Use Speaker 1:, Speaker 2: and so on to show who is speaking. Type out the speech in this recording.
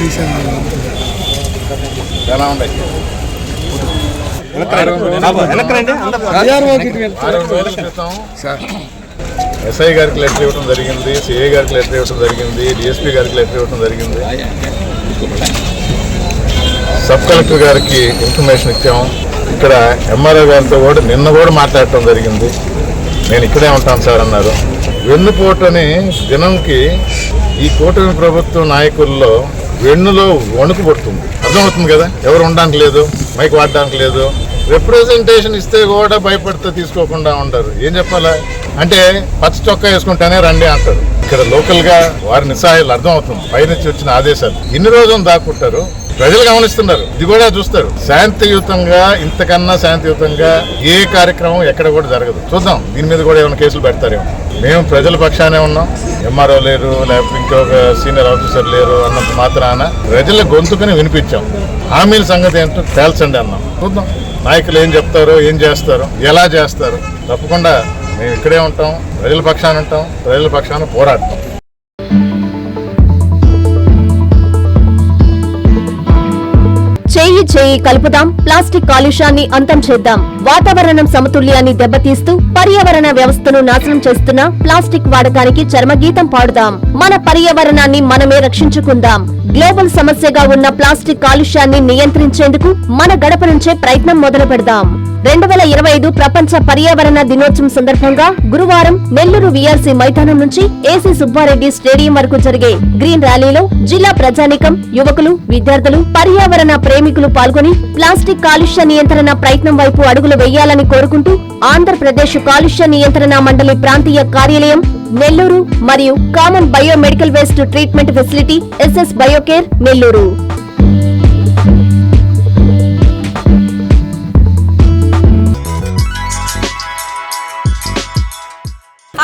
Speaker 1: తీసాను
Speaker 2: ఎలా ఉన్నాయి ఎస్ఐ గారికి లెటర్ ఇవ్వడం జరిగింది సిఐ గారికి లెటర్ ఇవ్వడం జరిగింది డిఎస్పీ గారికి లెటర్ ఇవ్వడం జరిగింది. సబ్ కలెక్టర్ గారికి ఇన్ఫర్మేషన్ ఇచ్చాము. ఇక్కడ ఎంఆర్ఓ గారితో కూడా నిన్న కూడా మాట్లాడటం జరిగింది. నేను ఇక్కడే ఉంటాను సార్ అన్నారు. వెన్నుపోటని దినంకి ఈ కూటమి ప్రభుత్వ నాయకుల్లో వెన్నులో వణుకు పడుతుంది అర్థమవుతుంది కదా? ఎవరు ఉండడానికి లేదు మైక్ వాడడానికి లేదు. రిప్రజెంటేషన్ ఇస్తే కూడా భయపడితే తీసుకోకుండా ఉంటారు. ఏం చెప్పాలా? అంటే పచ్చ చొక్కా వేసుకుంటేనే రండి అంటారు. ఇక్కడ లోకల్గా వారి నిస్సాయాలు అర్థమవుతుంది పైనుంచి వచ్చిన ఆదేశాలు. ఇన్ని రోజులు దాక్కుంటారు. ప్రజలు గమనిస్తున్నారు. ఇది కూడా చూస్తారు. శాంతియుతంగా ఇంతకన్నా శాంతియుతంగా ఏ కార్యక్రమం ఎక్కడ కూడా జరగదు. చూద్దాం. దీని మీద కూడా ఏమైనా కేసులు పెడతారేమో. మేము ప్రజల పక్షానే ఉన్నాం. ఎంఆర్ఓ లేరు లేకపోతే ఇంకొక సీనియర్ ఆఫీసర్ లేరు అన్నంత మాత్రాన ప్రజల గొంతుకుని వినిపించాం. హామీల సంగతి ఏంటో తేల్చండి అన్నాం. చూద్దాం. నాయకులు ఏం చెప్తారో ఏం చేస్తారో ఎలా చేస్తారు తప్పకుండా మేము ఇక్కడే ఉంటాం ప్రజల పక్షాన ఉంటాం ప్రజల పక్షాన పోరాడతాం.
Speaker 3: చేయి కలుపుదాం. ప్లాస్టిక్ కాలుష్యాన్ని అంతం చేద్దాం. వాతావరణం సమతుల్యాన్ని దెబ్బతీస్తూ పర్యావరణ వ్యవస్థను నాశనం చేస్తున్న ప్లాస్టిక్ వాడకానికి చర్మగీతం పాడుదాం. మన పర్యావరణాన్ని మనమే రక్షించుకుందాం. గ్లోబల్ సమస్యగా ఉన్న ప్లాస్టిక్ కాలుష్యాన్ని నియంత్రించేందుకు మన గడప నుంచే ప్రయత్నం మొదలు పెడదాం రెండు వేల ఇరవై ఐదు ప్రపంచ పర్యావరణ దినోత్సవం సందర్భంగా గురువారం నెల్లూరు విఆర్సీ మైదానం నుంచి ఏసీ సుబ్బారెడ్డి స్టేడియం వరకు జరిగే గ్రీన్ ర్యాలీలో జిల్లా ప్రజానికం యువకులు విద్యార్థులు పర్యావరణ ప్రేమికులు పాల్గొని ప్లాస్టిక్ కాలుష్య నియంత్రణ ప్రయత్నం వైపు అడుగులు వేయాలని కోరుకుంటూ ఆంధ్రప్రదేశ్ కాలుష్య నియంత్రణ మండలి ప్రాంతీయ కార్యాలయం నెల్లూరు మరియు common biomedical waste treatment facility SS Biocare Nellore.